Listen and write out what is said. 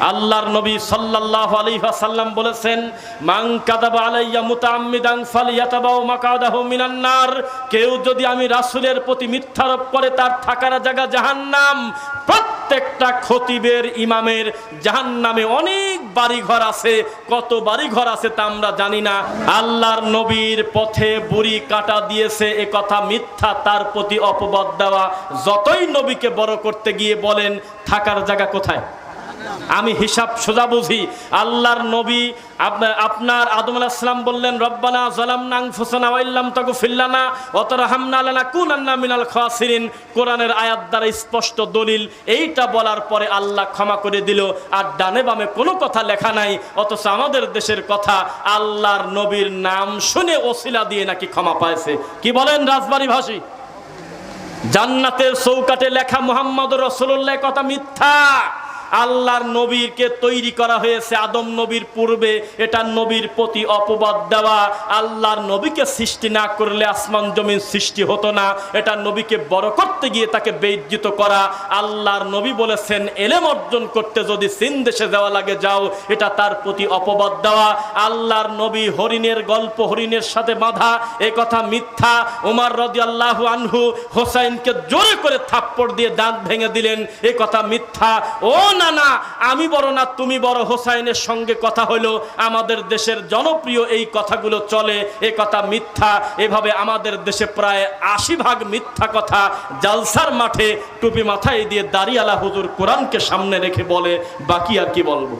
আল্লাহর নবী সাল্লাল্লাহু আলাইহি ওয়াসাল্লাম বলেছেন, মান কাযাবা আলাইয়া মুতাআম্মিদান ফালিয়াতাবাউ মাকাদাহু মিনান নার। কেউ যদি আমি রাসূলের প্রতি মিথ্যারোপ করে, তার থাকার জায়গা জাহান্নাম, প্রত্যেকটা খতিবের ইমামের জাহান্নামে অনেক বাড়িঘর আছে। কত বাড়িঘর আছে তা আমরা জানি না। আল্লাহর নবীর পথে বুড়ি কাটা দিয়েছে, এ কথা মিথ্যা, তার প্রতি অপবাদ দেওয়া। যতই নবীকে বড় করতে গিয়ে বলেন, থাকার জায়গা কোথায়? আমি হিসাব সোজা বুঝি। আল্লাহর নবী আপ- আপনার আদম আলাইসালাম বললেন, রব্বানা জালামনা আনফুসানা ওয়া ইল্লাম তাগফির লানা ওয়া তারহামনা লানাকুনান্না মিনাল খাসিরিন। কোরআনের আয়াত দ্বারা স্পষ্ট দলিল, এইটা বলার পরে আল্লাহ ক্ষমা করে দিল। আর ডানে বামে কোনো কথা লেখা নাই, অথচ আমাদের দেশের কথা আল্লাহর নবীর নাম শুনে ওসিলা দিয়ে নাকি ক্ষমা পাইছে। কি বলেন রাজবাড়ি ভাষী? জান্নাতের চৌকাটে লেখা মোহাম্মদ রসুল্লাহ কথা মিথ্যা। আল্লাহর নবীরকে তৈরি করা হয়েছে আদম নবীর পূর্বে। এটা নবীর প্রতি অপবাদ দেওয়া। আল্লাহর নবীকে সৃষ্টি না করলে আসমান জমিন সৃষ্টি হতো না। এটা নবীকে বড় করতে গিয়ে তাকে বেজ্জিত করা। আল্লাহর নবী বলেছেন, এলেম অর্জন করতে যদি সিন দেশে যাওয়া লাগে, যাও। এটা তার প্রতি অপবাদ দেওয়া। আল্লাহর নবী হরিণের গল্প, হরিণের সাথে বাঁধা, এ কথা মিথ্যা। উমার রদি আল্লাহ আনহু হোসাইনকে জোরে করে থাপ্পড় দিয়ে দাঁত ভেঙে দিলেন, এ কথা মিথ্যা। ও না না, আমি বড় না, তুমি বড়। হোসাইনের সঙ্গে কথা হলো, আমাদের দেশের জনপ্রিয় এই কথাগুলো চলে, এ কথা মিথ্যা। এভাবে আমাদের দেশে প্রায় আশি ভাগ মিথ্যা কথা জালসার মাঠে টুপি মাথায় দিয়ে দাঁড়িয়ালা হুজুর কোরআনকে সামনে রেখে বলে, বাকি আর কি বলব?